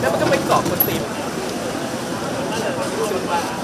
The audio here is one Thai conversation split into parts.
แล้วมันก็ไปเกาะบนตีนยาต้องเลยมันก็ได้แกได้กินกัน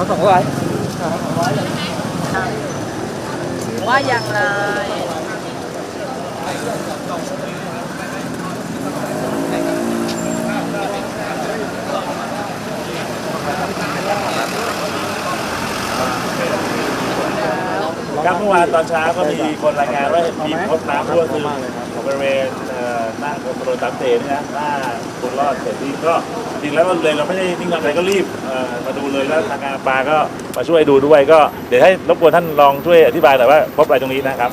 าสองร้อย ว่าอย่างไร ครับเมื่อวานตอนเช้าก็มีคนรายงานว่ามีพบน้ำรั่วซึมบริเวณหน้าถนนตามเสนนะหน้าคุณรอดเสร็จที่ก็จริงแล้วเราเลยเราไม่ได้นิ่งนอนใจก็รีบมาดูเลยแล้วทางการปลาก็มาช่วยดูด้วยก็เดี๋ยวให้รบกวนท่านลองช่วยอธิบายหน่อยว่าพบอะไรตรงนี้นะครับ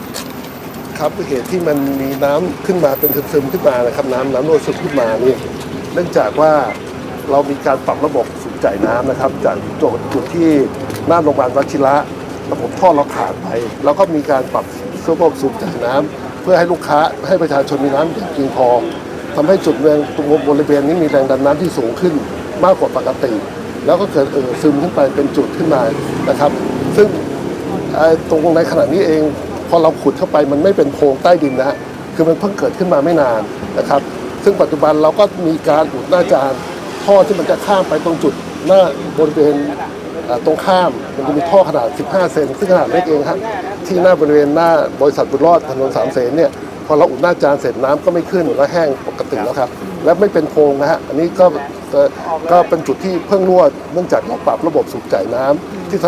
ครับเหตุที่มันมีน้ำขึ้นมาเป็นซึมๆขึ้นมานะครับน้ำน้ำรั่วซึมขึ้นมานี่เนื่องจากว่าเรามีการปรับระบบสูบจ่ายน้ำนะครับ จากจุดจุดที่หน้าโรงพยาบาลวชิระ ระบบท่อเราขาดไป แล้วก็มีการปรับระบบสูบจ่ายน้ำเพื่อให้ลูกค้าให้ประชาชนมีน้ำอย่างเพียงพอทำให้จุดเมืองตรงบริเวณนี้มีแรงดันน้ำที่สูงขึ้นมากกว่าปกติ แล้วก็เกิดเออซึมขึ้นไปเป็นจุดขึ้นมานะครับ ซึ่งตรงในขณะนี้เองพอเราขุดเข้าไปมันไม่เป็นโพรงใต้ดินนะฮะคือมันเพิ่งเกิดขึ้นมาไม่นานนะครับ ซึ่งปัจจุบันเราก็มีการอุดหน้าจานท่อที่มันจะข้ามไปตรงจุดหน้าบริเวณ ตรงข้ามมันจะมีท่อขนาด 15 เซนซึ่งขนาดเล็กเองครับที่หน้าบริเวณหน้าบริษัทบุญรอดถนนสามเสนเนี่ยพอเราอุดหน้าจานเสร็จน้ำก็ไม่ขึ้นก็แห้งปกติแล้วครับ และไม่เป็นโพรงนะฮะอันนี้ก็ก็ก็เป็นจุดที่เพิ่งรั่วเนื่องจากเราปรับระบบสูบจ่ายน้ำที่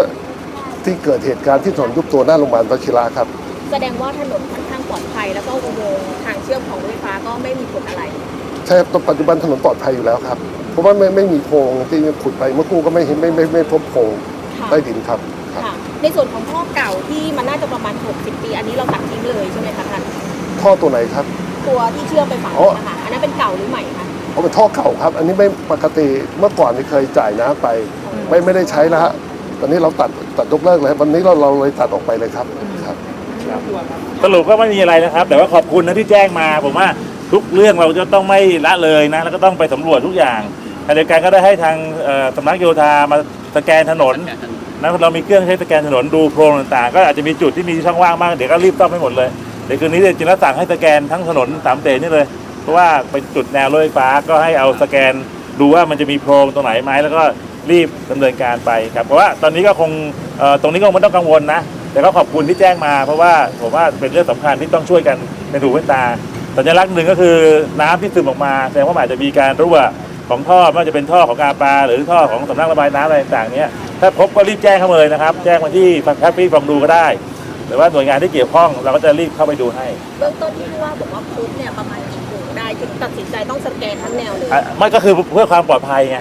ที่เกิดเหตุการณ์ที่ถนนยุบตัวหน้าโรงพยาบาลวชิระครับ แสดงว่าถนนค่อนข้างปลอดภัย แล้วก็อุโมงค์ทางเชื่อมของรถไฟฟ้าก็ไม่มีผลอะไร ใช่ครับตอนปัจจุบันถนนปลอดภัยอยู่แล้วครับเพ ราะว่าไม่ไม่มีโพรงที่ขุดไปเมื่อครู่ก็ไม่เห็นไม่ไม่ไม่พบโพรงค่ะใต้ดินครับครับ ค่ะ ในส่วนของท่อเก่าที่มันน่าจะประมาณ 60 ปี อันนี้เราตัดทิ้งเลยใช่ไหมคะท่านท่อตัวไหนครับ ตัวที่เชื่อมไปฝั่งอ๋อนู้นนะคะอันนั้นเป็นเก่าหรือใหม่คะเอาเป็นท่อเก่าครับ อันนี้ไม่ปกติเมื่อก่อนนี่เคยจ่ายน้ำไป ไม่ไม่ได้ใช้แล้วฮะตอนนี้เราตัดตัดยกเลิกเลยวันนี้เราเราเลยตัดออกไปเลยครับครับ สรุปก็ไม่มีอะไรนะครับ แต่ว่าขอบคุณนะที่แจ้งมา ผมว่าทุกเรื่องเราจะต้องไม่ละเลยนะ แล้วก็ต้องไปสำรวจทุกอย่าง ขณะเดียวกันก็ได้ให้ทางเอ่อสำนักโยธามาสแกนถนนนะเรามีเครื่องใช้สแกนถนนดูโพรงต่างๆ ก็อาจจะมีจุดที่มีช่องว่างบ้างเดี๋ยวก็รีบซ่อมให้หมดเลยเดี๋ยวคืนนี้จริงๆแล้วสั่งให้สแกนทั้งถนนสามเสนนี่เลย เพราะว่าเป็นจุดแนวรถไฟฟ้าก็ให้เอาสแกนดูว่ามันจะมีโพรงตรงไหนไหมแล้วก็รีบดำเนินการไปครับเพราะว่าตอนนี้ก็คงเอ่อตรงนี้ก็ไม่ต้องกังวลนะ แต่ก็ขอบคุณที่แจ้งมา เพราะว่าผมว่าเป็นเรื่องสำคัญที่ต้องช่วยกันเป็นหูเป็นตาสัญลักษณ์หนึ่งก็คือน้ำที่ซึมออกมาแสดงว่ามันอาจจะมีการรั่ว ของท่อไม่ว่าจะเป็นท่อของอาปา หรือท่อของสำนักระบายน้ำอะไรต่างๆเนี้ยถ้าพบก็รีบแจ้งเข้ามาเลยนะครับ แจ้งมาที่ฟังแคปปี้ฟังดูก็ได้ หรือว่าหน่วยงานที่เกี่ยวข้องเราก็จะรีบเข้าไปดูให้เบื้องต้นที่ผู้ว่าบอกว่าพบเนี่ยประมาณกี่ถุงได้ถึงตัดสินใจต้องสแกนทั้งแนวเลยอะมันก็คือเพื่อความปลอดภัยไง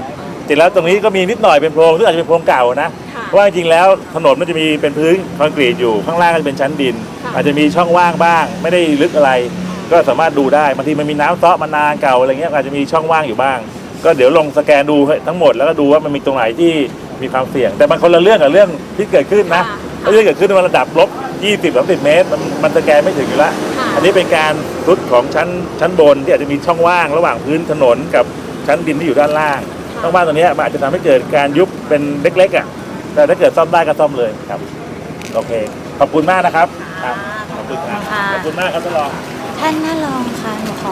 จริงแล้วตรงนี้ก็มีนิดหน่อยเป็นโพรงซึ่งอาจจะเป็นโพรงเก่านะ ค่ะเพราะว่าจริงๆแล้วถนนมันจะมีเป็นพื้นคอนกรีตอยู่ข้างล่างก็จะเป็นชั้นดิน ค่ะอาจจะมีช่องว่างบ้าง ไม่ได้ลึกอะไร ก็สามารถดูได้บางทีมันมีน้ำเซาะมานานเก่าอะไรเงี้ยอาจจะมีช่องว่างอยู่บ้าง ก็เดี๋ยวลองสแกนดูทั้งหมดแล้วก็ดูว่ามันมีตรงไหนที่มีความเสี่ยง แต่มันคนละเรื่องกับเรื่องที่เกิดขึ้นนะค่ะถ้าเรื่องเกิดขึ้นในระดับลบ 20 30 เมตร มันมันสแกนไม่ถึงอยู่แล้วค่ะอันนี้เป็นการรุดของชั้นชั้นบนที่อาจจะมีช่องว่างระหว่างพื้นถนนกับชั้นดินที่อยู่ด้านล่างค่ะช่องว่างตรงเนี้ยมันอาจจะทำให้เกิดการยุบเป็นเล็กๆอะแต่ถ้าเกิดซ่อมได้ก็ซ่อมเลยครับโอเค ขอบคุณมากนะครับครับขอบคุณครับค่ะขอบคุณมากครับท่านรองท่านน่ารองคะหนูขอ